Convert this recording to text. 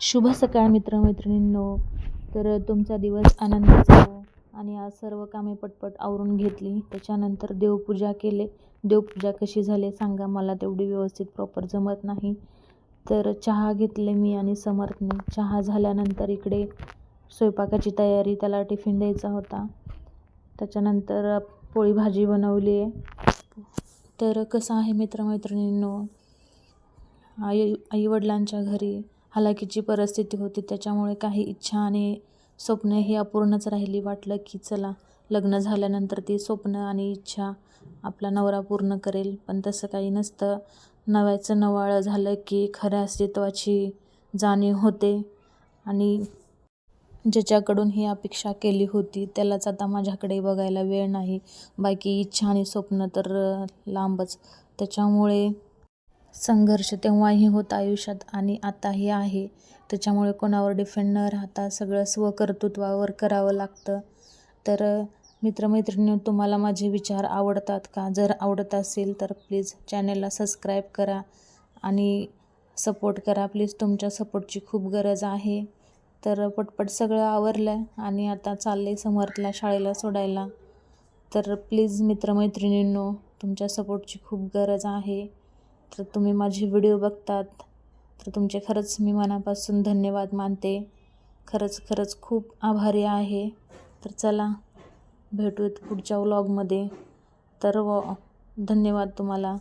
शुभ सकाळ मित्रमैत्रिणींनो. तर तुमचा दिवस आनंदाचा हो आणि आज सर्व कामे पटपट आवरून घेतली. त्याच्यानंतर देवपूजा केले. देवपूजा कशी झाली सांगा मला. तेवढी व्यवस्थित प्रॉपर जमत नाही. तर चहा घेतले मी आणि समर्थने. चहा झाल्यानंतर इकडे स्वयंपाकाची तयारी त्याला टिफिन द्यायचा होता. त्याच्यानंतर पोळी भाजी बनवली आहे. तर कसं आहे मित्रमैत्रिणींनो? आई आईवडिलांच्या घरी हलाखीची परिस्थिती होती. त्याच्यामुळे काही इच्छा आणि स्वप्न ही अपूर्णच राहिली. वाटलं की चला लग्न झाल्यानंतर ती स्वप्न आणि इच्छा आपला नवरा पूर्ण करेल. पण तसं काही नसतं. नव्याचं नवाळं झालं की खऱ्या अस्तित्वाची जाणीव होते. आणि ज्याच्याकडून ही अपेक्षा केली होती त्यालाच आता माझ्याकडे बघायला वेळ नाही. बाकी इच्छा आणि स्वप्न तर लांबच. त्याच्यामुळे संघर्ष तेव्हाही होता आयुष्यात आणि आताही आहे. त्याच्यामुळे कोणावर डिफेंड न राहता सगळं स्वकर्तृत्वावर करावं लागतं. तर मित्रमैत्रिणी तुम्हाला माझे विचार आवडतात का? जर आवडत असेल तर प्लीज चॅनेलला सबस्क्राईब करा आणि सपोर्ट करा. प्लीज तुमच्या सपोर्टची खूप गरज आहे. तर पटपट सगळं आवरलं आहे आणि आता चालले समर्थला शाळेला सोडायला. तर प्लीज मित्रमैत्रिणींनो तुमच्या सपोर्टची खूप गरज आहे. तर तुम्ही माझे व्हिडिओ बघतात तर तुमचे खरंच मी मनापासून धन्यवाद मानते. खरंच खरंच खूप आभारी आहे. तर चला भेटूयात पुढच्या व्लॉगमध्ये तर व धन्यवाद तुम्हाला.